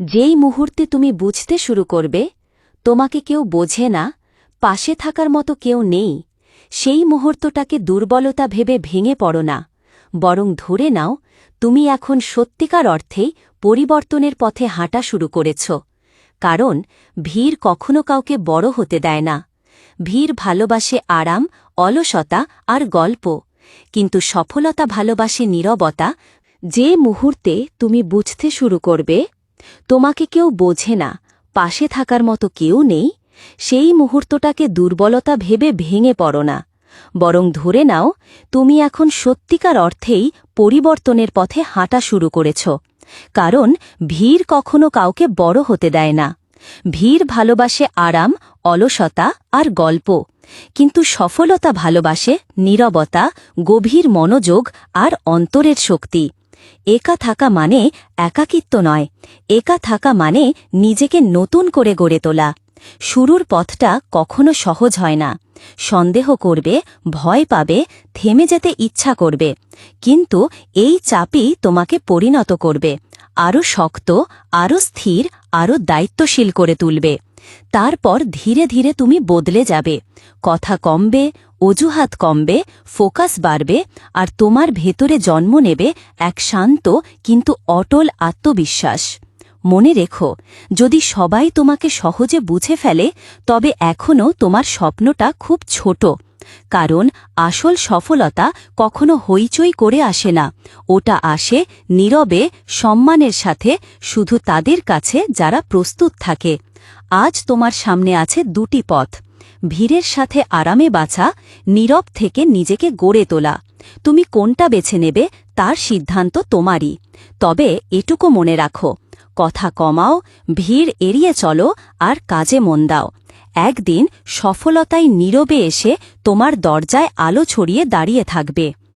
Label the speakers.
Speaker 1: যেই মুহূর্তে তুমি বুঝতে শুরু করবে, তোমাকে কেউ বোঝে না, পাশে থাকার মতো কেউ নেই, সেই মুহূর্তটাকে দুর্বলতা ভেবে ভেঙে পড়ো না, বরং ধরে নাও, তুমি এখন সত্যিকার অর্থেই পরিবর্তনের পথে হাঁটা শুরু করেছ, কারণ ভিড় কখনো কাউকে বড় হতে দেয় না। ভিড় ভালোবাসে আরাম, অলসতা আর গল্প, কিন্তু সফলতা ভালোবাসে নীরবতা, যে মুহূর্তে তুমি বুঝতে শুরু করবে তোমাকে কেউ বোঝে না, পাশে থাকার মতো কেউ নেই, সেই মুহূর্তটাকে দুর্বলতা ভেবে ভেঙে পড়ো না। বরং ধরে নাও, তুমি এখন সত্যিকার অর্থেই পরিবর্তনের পথে হাঁটা শুরু করেছ। কারণ ভিড় কখনো কাউকে বড় হতে দেয় না। ভিড় ভালোবাসে আরাম, অলসতা আর গল্প। কিন্তু সফলতা ভালোবাসে নীরবতা, গভীর মনোযোগ আর অন্তরের শক্তি। একা থাকা মানে একাকিত্ব নয়। একা থাকা মানে নিজেকে নতুন করে গড়ে তোলা। শুরুর পথটা কখনো সহজ হয় না। সন্দেহ করবে, ভয় পাবে, থেমে যেতে ইচ্ছা করবে। কিন্তু এই চাপই তোমাকে পরিণত করবে। আরও শক্ত, আরও স্থির, আরও দায়িত্বশীল করে তুলবে। তারপর ধীরে ধীরে তুমি বদলে যাবে। কথা কমবে, অজুহাত কমবে, ফোকাস বাড়বে, আর তোমার ভেতরে জন্ম নেবে এক শান্ত কিন্তু অটল আত্মবিশ্বাস। মনে রেখো, যদি সবাই তোমাকে সহজে বুঝে ফেলে, তবে এখনও তোমার স্বপ্নটা খুব ছোট। কারণ আসল সফলতা কখনো হইচই করে আসে না। ওটা আসে নীরবে, সম্মানের সাথে, শুধু তাদের কাছে যারা প্রস্তুত থাকে। আজ তোমার সামনে আছে দুটি পথ। ভিড়ের সাথে আরামে বাঁচা নীরব থেকে নিজেকে গড়ে তোলা। তুমি কোনটা বেছে নেবে, তার সিদ্ধান্ত তোমারই। তবে এটুকু মনে রাখো কথা কমাও, ভিড় এড়িয়ে চলো আর কাজে মন দাও। একদিন সফলতায় নীরবে এসে তোমার দরজায় আলো ছড়িয়ে দাঁড়িয়ে থাকবে।